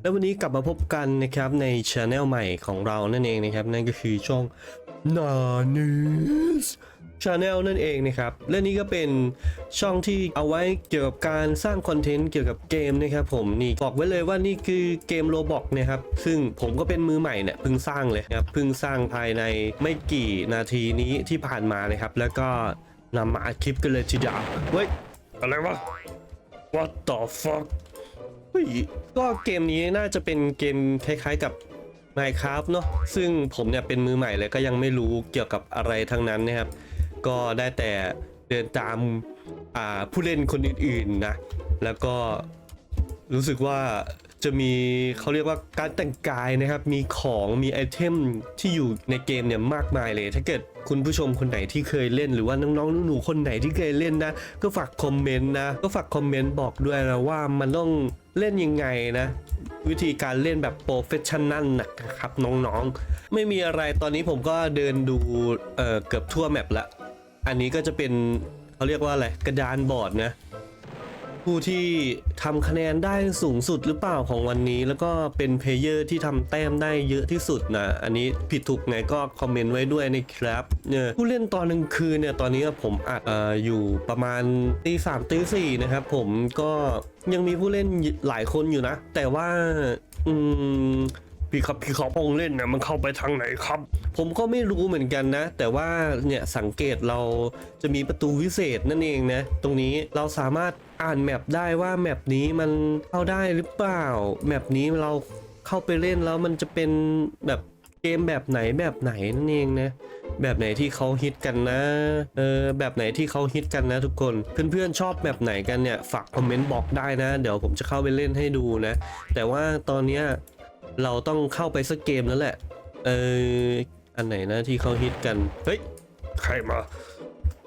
แล้ววันนี้กลับมาพบกันนะครับในช anel ใหม่ของเรานั่นเองนะครับ นั่นก็คือช่องนานิสชาแนลนั่นเองนะครับและนี่ก็เป็นช่องที่เอาไว้เกี่ยวกับการสร้างคอนเทนต์เกี่ยวกับเกมนะครับผมนี่บอกไว้เลยว่านี่คือเกมโรบอกนะครับซึ่งผมก็เป็นมือใหม่เนี่ยเพิ่งสร้างเลยนะครับเพิ่งสร้างภายในไม่กี่นาทีนี้ที่ผ่านมานะครับ แล้วก็นำมาอัดคลิปกันเลยทีเดียวเฮ้ยอะไรวะ What the fuck เฮ้ยก็เกมนี้น่าจะเป็นเกมคล้ายๆกับ Minecraft เนาะซึ่งผมเนี่ยเป็นมือใหม่เลยก็ยังไม่รู้เกี่ยวกับอะไรทั้งนั้นนะครับ ก็ได้แต่เดินตามผู้เล่นคนอื่นๆนะ แล้วก็รู้สึกว่า จะมีเขาเรียกว่าการแต่งกายนะครับ มีของมีไอเทมที่อยู่ในเกมเนี่ยมากมายเลย ถ้าเกิดคุณผู้ชมคนไหนที่เคยเล่นหรือว่าน้องๆหนูๆคนไหนที่เคยเล่นนะ ก็ฝากคอมเมนต์นะ ก็ฝากคอมเมนต์บอกด้วยนะว่ามันต้องเล่นยังไงนะ วิธีการเล่นแบบโปรเฟชชั่นนั่นนะครับน้องๆ ไม่มีอะไรตอนนี้ผมก็เดินดูเอ่อเกือบทั่วแมปละ อันนี้ก็จะเป็นเขาเรียกว่าอะไรกระดานบอร์ดนะ ผู้ที่ทำคะแนนได้สูงสุดหรือเปล่าของวันนี้ แล้วก็เป็นเพลเยอร์ที่ทำแต้มได้เยอะที่สุดนะอันนี้ผิดถูกไงก็คอมเมนต์ไว้ด้วยนะครับเนี่ยผู้เล่นตอนกลางคืนเนี่ยตอนนี้ผมอัดเอ่ออยู่ประมาณตีสามตีสี่นะครับผมก็ยังมีผู้เล่นหลายคนอยู่นะ แต่ว่าอืม พี่ครับพี่เขาพงเล่นเนี่ยมันเข้าไปทางไหนครับ ผมก็ไม่รู้เหมือนกันนะ แต่ว่าเนี่ยสังเกตเราจะมีประตูวิเศษนั่นเองนะตรงนี้เราสามารถอ่านแมปได้ว่าแมปนี้มันเข้าได้หรือเปล่าแมปนี้เราเข้าไปเล่นแล้วมันจะเป็นแบบเกมแบบไหนแบบไหนนั่นเองนะแบบไหนที่เขาฮิตกันนะ เออแบบไหนที่เขาฮิตกันนะทุกคน เพื่อนๆชอบแบบไหนกันเนี่ย ฝากคอมเมนต์บอกได้นะ เดี๋ยวผมจะเข้าไปเล่นให้ดูนะ แต่ว่าตอนเนี้ย เราต้องเข้าไปสักเกมแล้วแหละ เออ อันไหนนะที่เขาฮิตกัน เฮ้ย ใครมา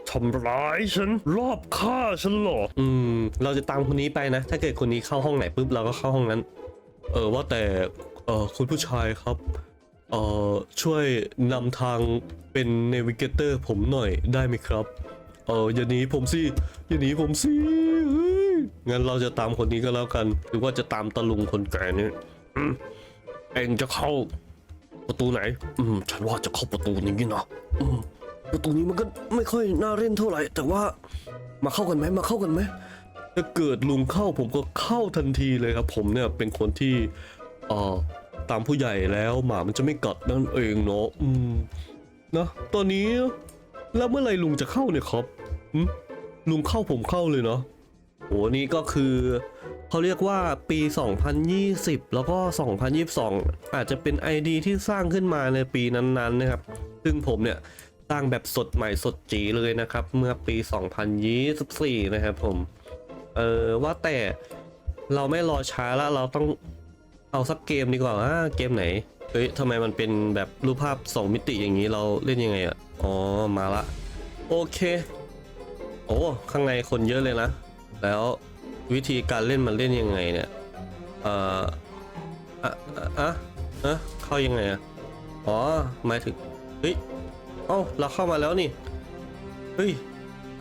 ทำร้ายฉันรอบฆ่าฉันเหรอ อืม เราจะตามคนนี้ไปนะ ถ้าเกิดคนนี้เข้าห้องไหนปุ๊บเราก็เข้าห้องนั้น เออว่าแต่ เออคุณผู้ชายครับ เออช่วยนำทางเป็นเนวิเกเตอร์ผมหน่อยได้ไหมครับ เอออย่าหนีผมสิ อย่าหนีผมสิเฮ้ยงั้นเราจะตามคนนี้ก็แล้วกัน หรือว่าจะตามตะลุงคนแก่นี่อืม เองจะเข้าประตูไหน อืม ฉันว่าจะเข้าประตูนี้นะอืม ประตูนี้มันก็ไม่ค่อยน่าเล่นเท่าไหร่ แต่ว่ามาเข้ากันไหมมาเข้ากันไหมถ้าเกิดลุงเข้าผมก็เข้าทันทีเลยครับ ผมเนี่ยเป็นคนที่เอ่อตามผู้ใหญ่แล้วหมามันจะไม่กัดนั่นเองเนาะอืมนะตอนนี้แล้วเมื่อไหรลุงจะเข้าเนี่ยครับอืมลุงเข้าผมเข้าเลยเนาะ โอ้นี่ก็คือเขาเรียกว่าปี 2020 แล้วก็ 2022 อาจจะเป็น ID ที่สร้างขึ้นมาในปีนั้นๆนะครับ ซึ่งผมเนี่ยสร้างแบบสดใหม่สดจีเลยนะครับ เมื่อปี 2024 นะครับผม เออว่าแต่เราไม่รอช้าแล้วเราต้องเอาสักเกมดีกว่าอ่าเกมไหน เฮ้ยทำไมมันเป็นแบบรูปภาพ 2 มิติอย่างนี้เราเล่นยังไงอะอ๋อ มาละ โอเค โอ้ ข้างในคนเยอะเลยนะ แล้ววิธีการเล่นมันเล่นยังไงเนี่ยเอ่ออะอะอะอะเข้ายังไงอะอ๋อหมายถึงเฮ้ยเอ้าเราเข้ามาแล้วนี่เฮ้ย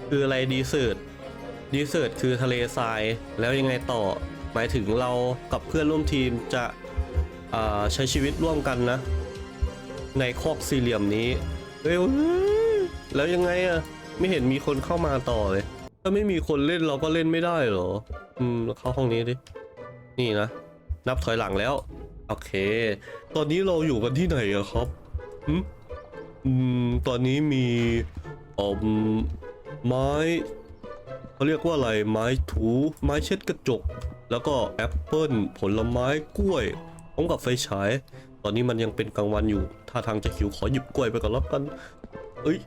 คืออะไรดีเซิร์ตดีเซิร์ตคือทะเลทรายแล้วยังไงต่อ หมายถึงเรากับเพื่อนร่วมทีมจะอ่าใช้ชีวิตร่วมกันนะ ในคอกสี่เหลี่ยมนี้เฮ้ยแล้วยังไงอะไม่เห็นมีคนเข้ามาต่อเลย ถ้าไม่มีคนเล่นเราก็เล่นไม่ได้เหรอ อืมเข้าห้องนี้ดิ นี่นะ นับถอยหลังแล้ว โอเค ตอนนี้เราอยู่กันที่ไหนอะครับอืมอืม ตอนนี้มีอมไม้เขาเรียกว่าอะไร ไม้ถู ไม้เช็ดกระจก แล้วก็แอปเปิลผลไม้กล้วยพร้อมกับไฟฉาย ตอนนี้มันยังเป็นกลางวันอยู่ ถ้าทางจะหิวขอหยิบกล้วยไปก่อนแล้วกัน เอ้ย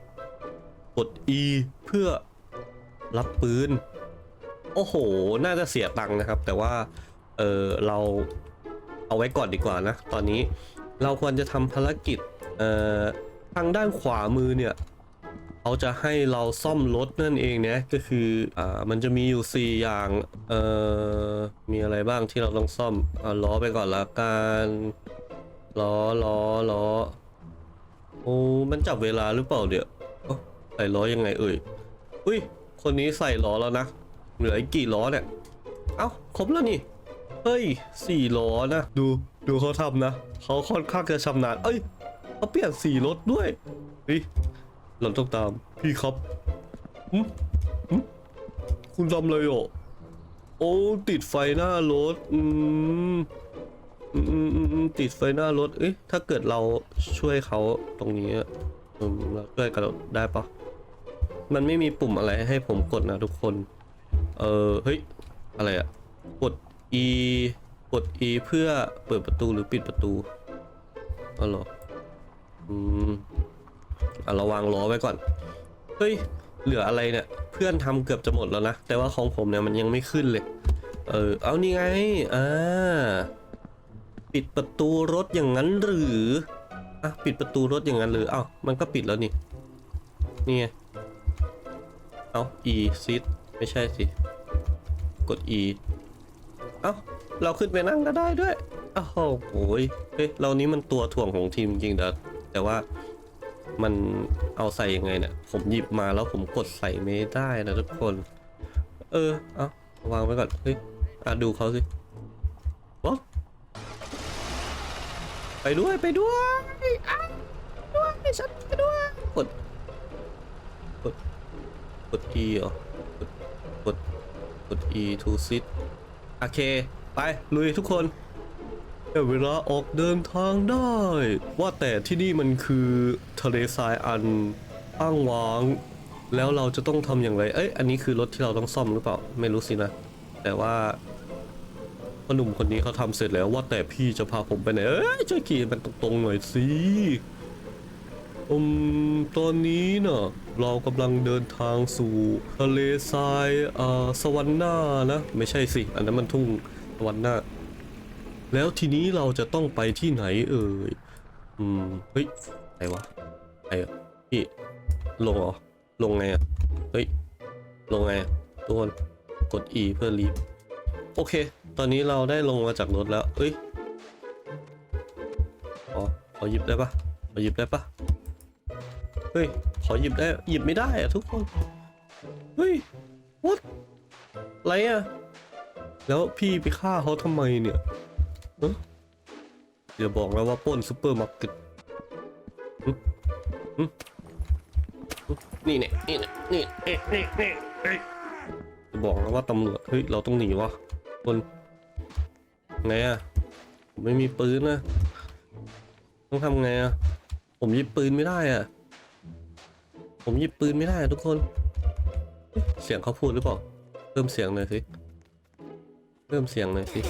กด E เพื่อ รับปืน โอ้โห น่าจะเสียตังค์นะครับ แต่ว่า เออเราเอาไว้ก่อนดีกว่านะ ตอนนี้เราควรจะทำภารกิจ เอ่อ ทางด้านขวามือเนี่ยเขาจะให้เราซ่อมรถนั่นเองนะก็คือ อ่า มันจะมีอยู่ 4 อย่าง เอ่อ มีอะไรบ้างที่เราต้องซ่อมอ่าล้อไปก่อนละกันล้อล้อล้อโอ้ มันจับเวลาหรือเปล่าเดี๋ยวอ้าใส่ล้อยังไงเอ่ย อุ้ย คนนี้ใส่ล้อแล้วนะ เหลืออีกกี่ล้อเนี่ย เอ้า ครบแล้วนี่ เฮ้ยสี่ล้อนะ ดูดูเขาทำนะ เขาค่อนข้างจะชำนาญ เอ้ยเขาเปลี่ยนสีรถด้วยเฮ้ยเราต้องตาม พี่ครับคุณทำเลยเหรอโอ้ ติดไฟหน้ารถ อืมอืมอืมอืมติดไฟหน้ารถ เอ้ยถ้าเกิดเราช่วยเขาตรงนี้อะอืมเราช่วยกันได้ปะ มันไม่มีปุ่มอะไรให้ผมกดนะทุกคน เออเฮ้ย อะไรอะกด E กด E เพื่อเปิดประตูหรือปิดประตูอ๋อหรออืมอะระวังล้อไว้ก่อน เฮ้ย เหลืออะไรเนี่ย เพื่อนทำเกือบจะหมดแล้วนะ แต่ว่าของผมเนี่ยมันยังไม่ขึ้นเลย เออ เอานี่ไง อ่า ปิดประตูรถอย่างนั้นหรือ อะ ปิดประตูรถอย่างนั้นหรือ เอ้า มันก็ปิดแล้วนี่ นี่ไง เอา E ซิดไม่ใช่สิ กด E เอ้าเราขึ้นไปนั่งก็ได้ด้วยอ้าวโอ้ยเฮ้ย เรานี้มันตัวถ่วงของทีมจริงแต่แต่ว่ามันเอาใส่ยังไงเนี่ย ผมหยิบมาแล้วผมกดใส่ไม่ได้นะทุกคน เออ เอาวางไว้ก่อน เฮ้ย อะดูเขาสิวะไปด้วยไปด้วยอะด้วยฉันไปด้วยกด กด E เหรอกดกดกด E to sit โอเค ไป ลุยทุกคนได้เวลาออกเดินทางได้ ว่าแต่ที่นี่มันคือทะเลทรายอันอ้างว้าง แล้วเราจะต้องทำอย่างไร เอ้ย อันนี้คือรถที่เราต้องซ่อมหรือเปล่า ไม่รู้สินะ แต่ว่าพ่อหนุ่มคนนี้เขาทำเสร็จแล้วว่าแต่พี่จะพาผมไปไหน เอ้ยช่วยขี่มันตรงๆหน่อยสิ อืมตอนนี้เน่ะเรากำลังเดินทางสู่ทะเลทรายอ่อสวรรค์หน้านะ ไม่ใช่สิ อันนั้นมันทุ่งสวรรค์หน้า แล้วทีนี้เราจะต้องไปที่ไหนเอ่ย อืม เฮ้ยไหนวะไหนอะพี่ลงเหรอ ลงไงอะ เฮ้ย ลงไงอะทุกคนกด E เพื่อรีบ โอเค ตอนนี้เราได้ลงมาจากรถแล้ว เอ้ยขอขอหยิบได้ปะขอหยิบได้ปะ ฮ้ย ขอหยิบได้ หยิบไม่ได้อะทุกคน เฮ้ย what อะไรอะแล้วพี่ไปฆ่าเขาทำไมเนี่ยเดี๋ยวบอกแล้วว่าป้นซูเปอร์มาร์เก็ตนี่เนี่ยนี่เนี่ยนี่เอ๊ะนี่นี่เอ๊ะจะบอกแล้วว่าตำรวจ เฮ้ย เราต้องหนีวะคนไงอะผมไม่มีปืนนะ ต้องทำไงอะผมหยิบปืนไม่ได้อะ ผมหยิบปืนไม่ได้ทุกคน เสียงเขาพูดหรือเปล่าเพิ่มเสียงหน่อยสิเพิ่มเสียงหน่อยสิ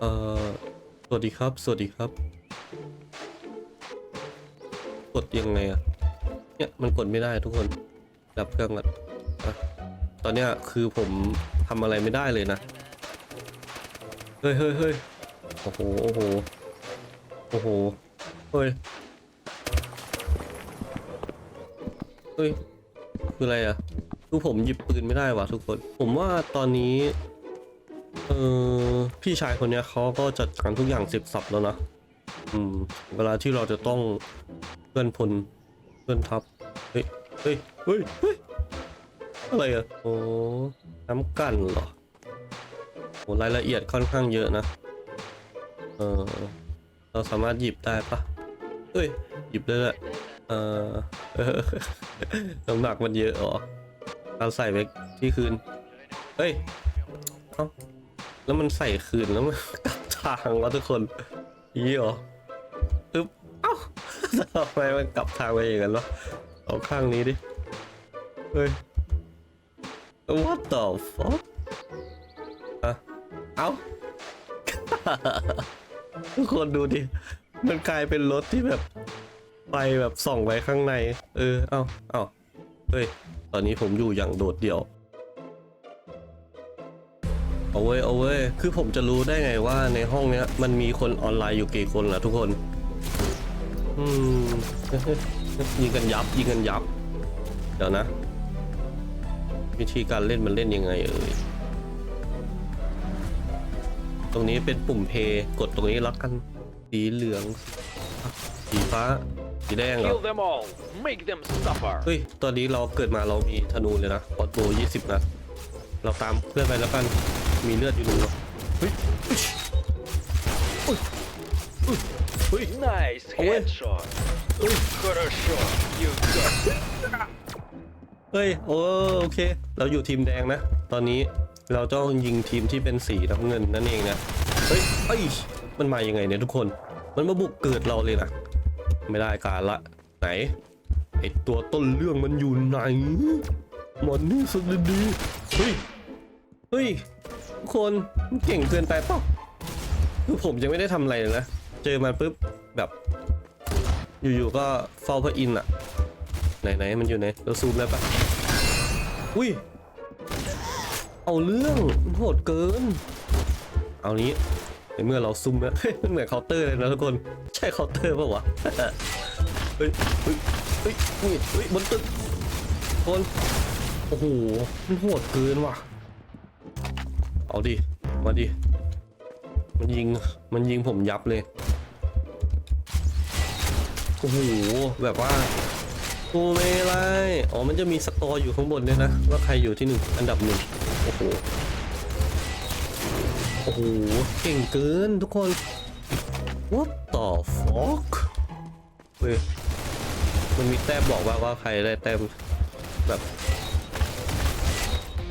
เอ่อสวัสดีครับ สวัสดีครับ กดยังไงอะเนี่ยมันกดไม่ได้ทุกคนดับเครื่องก่อนอะตอนเนี้ยคือผมทำอะไรไม่ได้เลยนะ เฮ้ยเฮ้ยเฮ้ยโอ้โห โอ้โห โอ้โห เฮ้ย เฮ้ยคืออะไรอะคือผมหยิบปืนไม่ได้วะทุกคน ผมว่าตอนนี้ เออพี่ชายคนเนี้ยเขาก็จัดการทุกอย่างเสร็จสับแล้วนะอืม เวลาที่เราจะต้องเพื่อนพลเพื่อนทัพเฮ้ย เฮ้ย เฮ้ย เฮ้ย อะไรอะโอ้น้ำกันเหรอโอ้รายละเอียดค่อนข้างเยอะนะ เออ เราสามารถหยิบได้ปะเฮ้ย หยิบได้เลย เออเออน้ำหนักมันเยอะเหรอเราใส่ไปที่คืน เฮ้ยเอ้าแล้วมันใส่คืนแล้วมันกลับทางวะทุกคนย่างนี้เหรออึ๊บเอ้าทำไมมันกลับทางไปอย่างนั้นวะเอาข้างนี้ดิ เฮ้ย what the fuck อะเอ้าทุกคนดูดิ มันกลายเป็นรถที่แบบ ไปแบบส่องไปข้างใน เออ เอาเอาเฮ้ย ตอนนี้ผมอยู่อย่างโดดเดี่ยว เอาเว้ย เอาเว้ย คือผมจะรู้ได้ไงว่าในห้องเนี้ย มันมีคนออนไลน์อยู่กี่คนล่ะทุกคน อืม ยิงกันยับ ยิงกันยับ เดี๋ยวนะ วิธีการเล่นมันเล่นยังไงเอ่ย ตรงนี้เป็นปุ่มเพย์กดตรงนี้แล้วกัน สีเหลืองสีฟ้าสีแดงเหรอ Kill them all. Make them suffer. เฮ้ย ตอนนี้เราเกิดมาเรามีธนูเลยนะปอดโบยี่สิบนัดเราตามเพื่อนไปแล้วกัน มีเลือดอยู่หนึ่งวะเฮ้ยเฮ้ยเฮ้ยเฮ้ย Nice Oh, wait. headshot. เฮ้ย Хорошо. You got it. เฮ้ยโอโอเค เราอยู่ทีมแดงนะ ตอนนี้เราต้องยิงทีมที่เป็นสีน้ำเงินนั่นเองนะเฮ้ยเอ้ยมันมายังไงเนี่ยทุกคน มันมาบุกเกิดเราเลยนะ ไม่ได้การละ ไหนไอตัวต้นเรื่องมันอยู่ไหนหมดนี่สุดดีเฮ้ยเฮ้ยคนมันเก่งเกินไปเปล่าคือผมยังไม่ได้ทำอะไรเลยนะ เจอมันปุ๊บแบบ อยู่ๆก็เฝ้าพระอินทร์อะไหนๆมันอยู่ไหนเราซูมได้วปะอุ้ย เอาเรื่องโหดเกิน เอานี้ ในเมื่อเราซุ่มแล้วเฮ้ยมันเหมือนเคาน์เตอร์เลยนะทุกคน ใช่เคาน์เตอร์ปะวะเฮ้ยเฮ้ยเฮ้ยนี่เฮ้ยบนตึกคนโอ้โหมันโหดเกินว่ะ เอาดิ มาดิ มันยิง มันยิงผมยับเลย โอ้โห แบบว่าโอ้ไม่ไรอ๋อ มันจะมีสกอร์อยู่ข้างบนด้วยนะ ว่าใครอยู่ที่หนึ่งอันดับหนึ่งโอ้โห โอ้โห เก่งเกินทุกคน What the fuck เฮ้ยมันมีแต้มบอกว่าว่าใครได้แต้มแบบ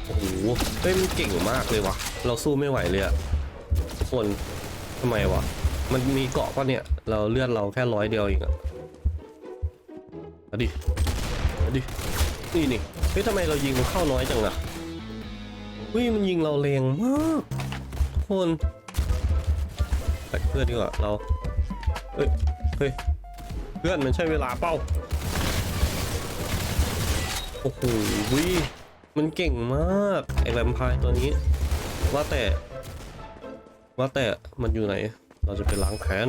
โอ้โหเฮ้ยมันเก่งมากเลยวะเราสู้ไม่ไหวเลยอะทุกคนทำไมวะ มันมีเกาะปะเนี่ย เราเลือดเราแค่ร้อยเดียวเองอะเอาดิเอาดิ นี่นี่เฮ้ยทำไมเรายิงมันเข้าน้อยจังอะเฮ้ยมันยิงเราแรงมาก คนแตกเพื่อนดีกว่าเราเฮ้ยเฮ้ยเพื่อนมันใช่เวลาเป้าโอ้โหวิมันเก่งมากไอแวมไพร์ตัวนี้ ว่าแต่ ว่าแต่มันอยู่ไหน เราจะไปล้างแค้น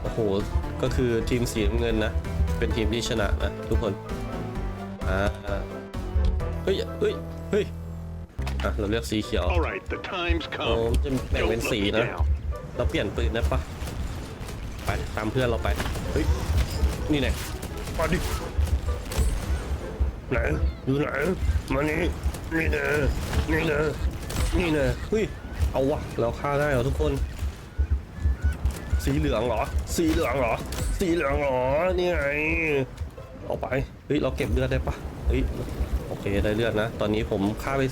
โอ้โห ก็คือทีมสีน้ำเงินนะ เป็นทีมที่ชนะนะทุกคนอ่าเฮ้ยเฮ้ยเฮ้ย อะเราเลือกสีเขียว All right, the time's โอ้ come. จะแบ่ง Don't เป็น let สี me นะ down. เราเปลี่ยนปืนได้ปะไปตามเพื่อนเราไป เฮ้ย นี่ไงมาดิไหนอยู่ไหนมานี่นี่นะนี่นะนี่นะเฮ้ย เอาวะ เราฆ่าได้เหรอทุกคน สีเหลืองเหรอ สีเหลืองเหรอ สีเหลืองเหรอ นี่ไง เอาไป เฮ้ย เราเก็บเลือดได้ปะเฮ้ย โอเค ได้เลือดนะ ตอนนี้ผมฆ่าไป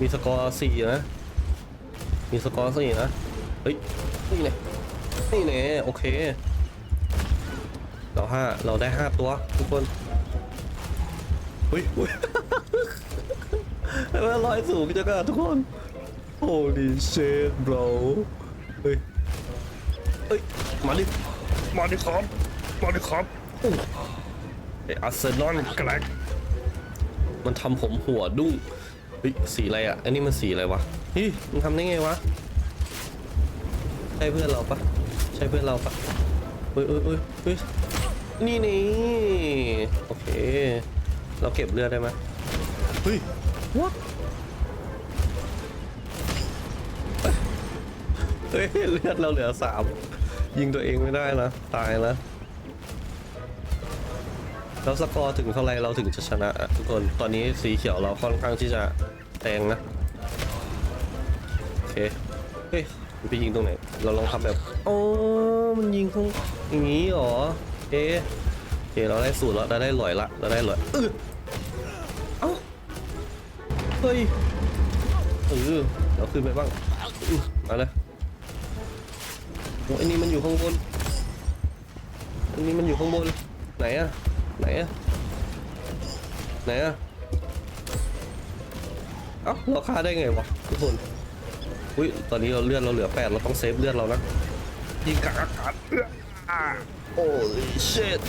มีสกอร์สี่นะ มีสกอร์สี่นะ เฮ้ย นี่เนี่ยนี่เนี่ยโอเค เราห้าเราได้ห้าตัว ทุกคน เฮ้ยเฮ้ยแล้วลอยสูงจังอะทุกคน Holy shit bro เฮ้ย เฮ้ย มาดิ มาดิครับ มาดิครับอู้ไออาร์เซนอลแกลกมันทำผมหัวดุ้ง เฮ้ยสีอะไรอะ อันนี้มันสีอะไรวะเฮ้ยมันทำได้ไงวะ ใช่เพื่อนเราปะใช่เพื่อนเราปะเฮ้ยเฮ้ยเฮ้ยเฮ้ยนี่นี่โอเค เราเก็บเลือดได้ไหมเฮ้ย what เฮ้ยเลือดเราเหลือสามยิงตัวเองไม่ได้นะ ตายแล้ว แล้วสกอร์ถึงเท่าไรเราถึงจะชนะอะทุกคนตอนนี้สีเขียวเราค่อนข้างที่จะแรงนะโอเคเฮ้ยมันไปยิงตรงไหน เราลองทำแบบโอ้มันยิงตรงอย่างนี้หรอเอ๊ะโอเคเราได้สูตรแล้วเราได้หลอยละเราได้หลอยเออเอ้าเฮ้ยเออเราขึ้นไปบ้างออมาเลยโอ้ไอ้นี่มันอยู่ข้างบนอันนี้มันอยู่ข้างบนไหนอะ ไหนอะไหนอะเอ้าเราฆ่าได้ไงวะทุกคนอุ้ยตอนนี้เราเลือดเราเหลือแปดเราต้องเซฟเลือดเรานะยิงกลางอากาศเออโอ้ยเชด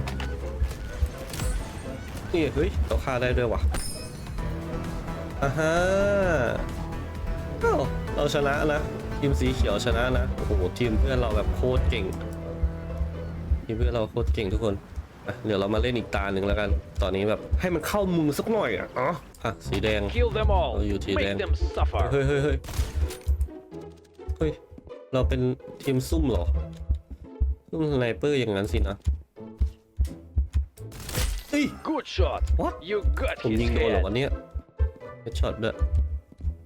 นี่เฮ้ยเราฆ่าได้ด้วยวะอ่าฮะเราชนะนะทีมสีเขียวชนะนะโอ้โหทีมเพื่อนเราแบบโคตรเก่งทีมเพื่อนเราโคตรเก่งทุกคน เดี๋ยวเรามาเล่นอีกตาหนึ่งแล้วกัน ตอนนี้แบบให้มันเข้ามือสักหน่อยอะอ๋ออะสีแดงเราอยู่ทีแดงเฮ้ยเฮ้ยเฮ้ยเฮ้ย เราเป็นทีมซุ่มเหรอ ซุ่มสไนเปอร์อย่างนั้นสินะเฮ้ย Good shot. What? You got ผม his ยิงโดนเหรอวันเนี้ยเฮดช็อตด้วย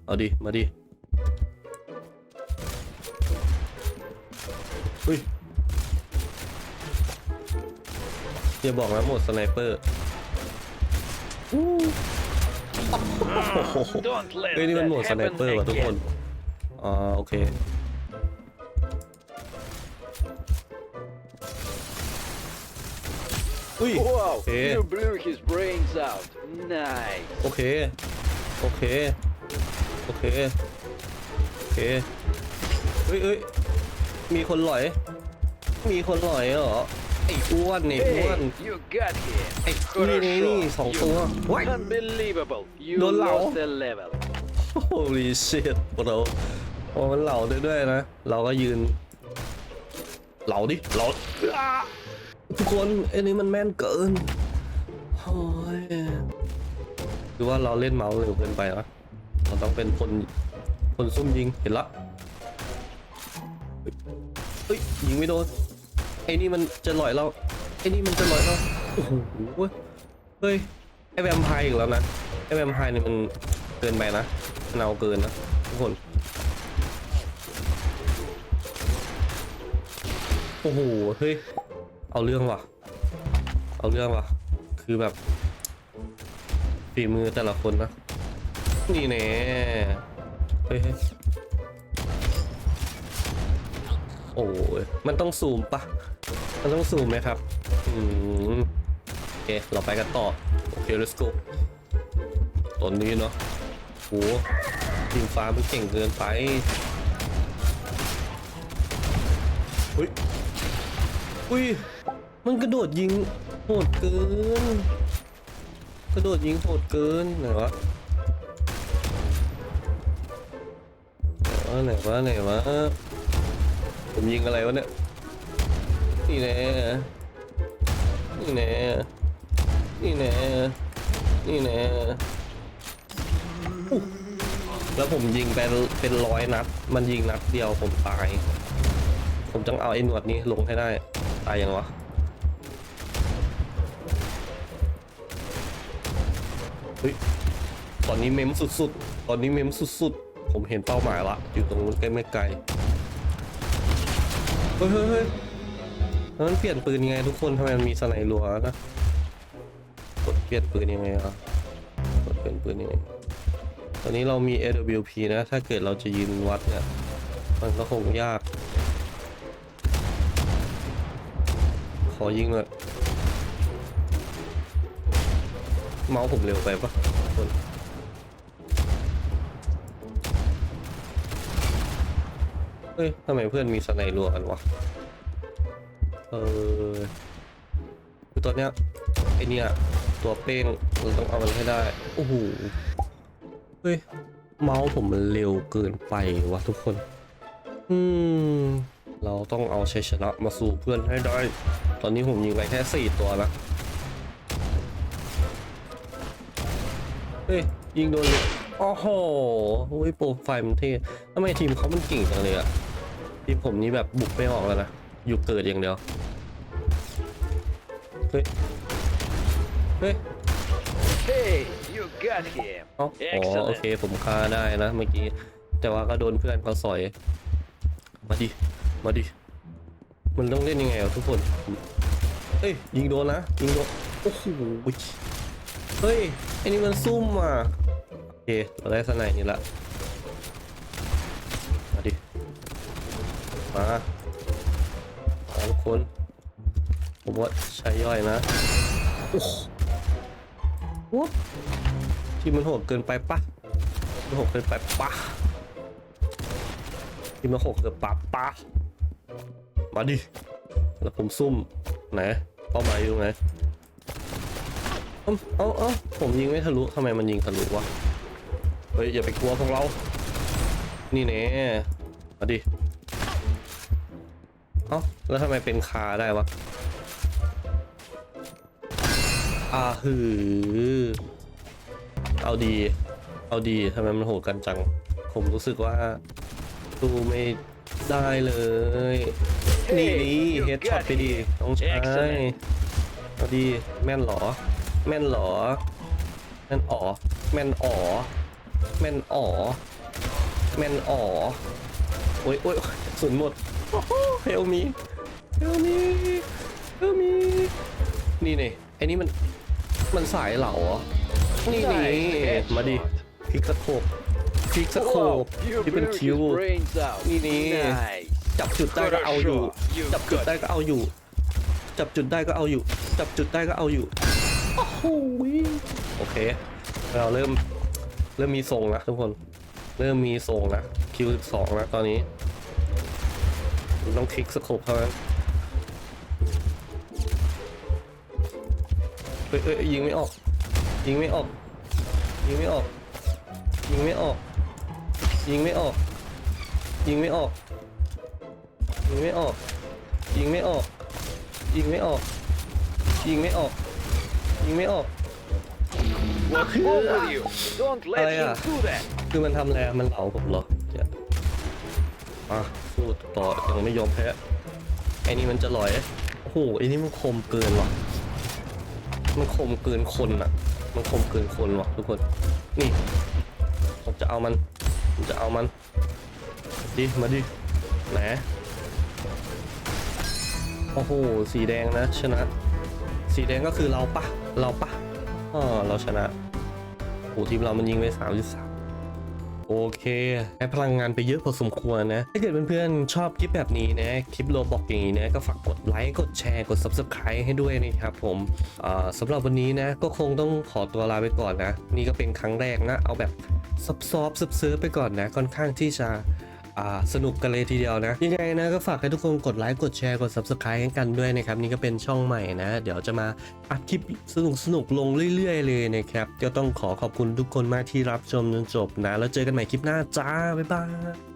เอาดิ มาดิเฮ้ย อย่าบอกนะหมดสไนเปอร์อู้โอ้โห Don't let เฮ้ยนี่มัน that โหมดสไน happen เปอร์ว่ะทุกคน again. อ่าโอเค อุ้ย Wow, Yeah. you blew his brains out. Nice. โอเค โอเค โอเค โอเคเฮ้ยเฮ้ยมีคนหลอย มีคนหลอยเหรอ ไอ้อ้วนนี่อ้วน Hey, you got him. ไอ้นี่นี่นี่สองตัว What? Unbelievable. You Don't allow. lost the level. Holy shit เราโอ้มันเหล่าด้วยด้วยนะ เราก็ยืน เหล่าดิเหล่าอ่าทุกคนไอ้นี่มันแม่นเกินโอ้ยคือว่าเราเล่นเมาส์เร็วเกินไปนะเราต้องเป็นคนคนซุ่มยิงเห็นละเฮ้ยเฮ้ยยิงไม่โดน ไอ้นี่มันจะลอยเราไอ้นี่มันจะลอยเราโอ้โหเฮ้ยไอแวมไพร์อีกแล้วนะไอแวมไพร์นี่มันเกินไปนะมันเอาเกินนะทุกคนโอ้โหเฮ้ยเอาเรื่องว่ะ เอาเรื่องว่ะ คือแบบฝีมือแต่ละคนนะนี่แน่เฮ้ย โอ้ยมันต้องซูมปะมันต้องซูมไหมครับ อืมโอเค เราไปกันต่อ โอเค let's go ตอนนี้เนาะโหทีมฟ้ามันเก่งเกินไปอุ้ยอุ้ย มันกระโดดยิงโหดเกิน กระโดดยิงโหดเกินไหนวะไหนวะไหนวะ ผมยิงอะไรวะเนี่ย นี่แน่นี่แน่นี่แน่นี่แน่แล้วผมยิงไปเป็นร้อยนัด มันยิงนัดเดียวผมตาย ผมต้องเอาไอ้หนวดนี้ลงให้ได้ ตายยังวะเฮ้ยตอนนี้เมมสุดๆ ตอนนี้เมมสุดๆ ผมเห็นเป้าหมายละ อยู่ตรงนู้นใกล้ไม่ไกล ฮ้ยเฮ้ยเฮ้ยแล้วมันเปลี่ยนปืนยังไงทุกคนทำไมมันมีสไนรัวนะกดเปลี่ยนปืนยังไงอะกดเปลี่ยนปืนยังไงตอนนี้เรามี AWP นะ ถ้าเกิดเราจะยืนวัดเนี่ยมันก็คงยาก ขอยิงหน่อยเมาส์ผมเร็วไปปะคน เฮ้ยทำไมเพื่อนมีสไนรัวกันวะ เออคือตอนเนี้ยไอเนี่ยตัวเป้งเราต้องเอามันให้ได้ โอ้โห เฮ้ย เมาส์ผมมันเร็วเกินไปวะทุกคน อืม เราต้องเอาชัยชนะมาสู่เพื่อนให้ได้ ตอนนี้ผมยิงไปแค่สี่ตัวนะเฮ้ย ยิงโดนเลยโอ้โหโอ้ยโปรไฟล์มันเท่ทำไมทีมเขามันเก่งจังเลยอะ ทีมผมนี่แบบบุกไม่ออกแล้วนะ อยู่เกิดอย่างเดียว เฮ้ย เฮ้ย Hey, you got him. อ๋ออ๋อโอเคผมฆ่าได้นะเมื่อกี้ แต่ว่าก็โดนเพื่อนเขาสอย มาดิ มาดิ มันต้องเล่นยังไงอะทุกคน เฮ้ย ยิงโดนนะ ยิงโดน โอ้โห เฮ้ยไอ้นี่มันซุ่มอะ โอเคเราได้สไนด์นี่ละ มามาทุกคน ผมว่าใช้ย่อยนะโอ้โหโอ้ที่มันโหดเกินไปปะมันโหดเกินไปปะที่มันโหดเกินปะปะมาดิ แล้วผมซุ่ม ไหน เป้าหมายอยู่ไหนเอ้าเอ้าเอ้าผมยิงไม่ทะลุทำไมมันยิงทะลุวะ เฮ้ย อย่าไปกลัวพวกเรา นี่แน่มาดิเอ้าแล้วทำไมเป็นคาได้วะอาหือ เอาดี เอาดีทำไมมันโหดกันจัง ผมรู้สึกว่าดูไม่ได้เลย นี่ดีเฮดช็อตไปดีต้องใช้เอาดี แม่นเหรอ แม่นเหรอ แม่นอ๋อ แม่นอ๋อ แม่นอ๋อ แม่นอ๋อ โอ้ยโอ้ยสุนหมด เฮลมีเฮลมีเฮลมีนี่นี่ไอ้นี่มันมันสายเหล่าเหรอนี่นี่มาดิพลิกสะโคพลิกสะโคบที่เป็นคิวนี่นี่จับจุดได้ก็เอาอยู่ จับจุดได้ก็เอาอยู่ จับจุดได้ก็เอาอยู่ จับจุดได้ก็เอาอยู่โอ้โหโอเค เราเริ่มเริ่มมีทรงแล้วทุกคน เริ่มมีทรงแล้วคิวสสองแล้วตอนนี้ ต้องคลิกสโคปเท่านั้นเอ้ยเอ้ยยิงไม่ออก ยิงไม่ออก ยิงไม่ออก ยิงไม่ออก ยิงไม่ออก ยิงไม่ออก ยิงไม่ออก ยิงไม่ออก ยิงไม่ออก ยิงไม่ออก ยิงไม่ออก What's wrong with you? Don't let Oh, him yeah. do that. คือมันทำอะไรอะมันเหลาผมเหรอเนี่ยอะ สู้ต่อยังไม่ยอมแพ้ไอ้นี่มันจะลอยโอ้โหไอ้นี่มันคมเกินว่ะมันคมเกินคนอะ มันคมเกินคนว่ะทุกคน นี่ ผมจะเอามัน ผมจะเอามัน ดิ มาดิไหนโอ้โห สีแดงนะ ชนะ สีแดงก็คือเราปะ เราปะอ๋อเราชนะโอ้ทีมเรามันยิงไป33 โอเคใช้พลังงานไปเยอะพอสมควรนะ ถ้าเกิดเพื่อนๆชอบคลิปแบบนี้นะ คลิปโลบอกอย่างนี้นะ ก็ฝากกดไลค์ กดแชร์ กด Subscribe ให้ด้วยนะครับผมสำหรับวันนี้นะ ก็คงต้องขอตัวลาไปก่อนนะ นี่ก็เป็นครั้งแรกนะ เอาแบบซับซอบซับซื้อไปก่อนนะ ค่อนข้างที่จะ สนุกกันเลยทีเดียวนะยังไงนะก็ฝากให้ทุกคนกดไลค์กดแชร์กด Subscribe ให้กันด้วยนะครับนี่ก็เป็นช่องใหม่นะ เดี๋ยวจะมาอัดคลิปสนุกสนุกลงเรื่อย ๆ เลยนะครับก็ต้องขอขอบคุณทุกคนมากที่รับชมจนจบนะ แล้วเจอกันใหม่คลิปหน้าจ้าบ๊ายบาย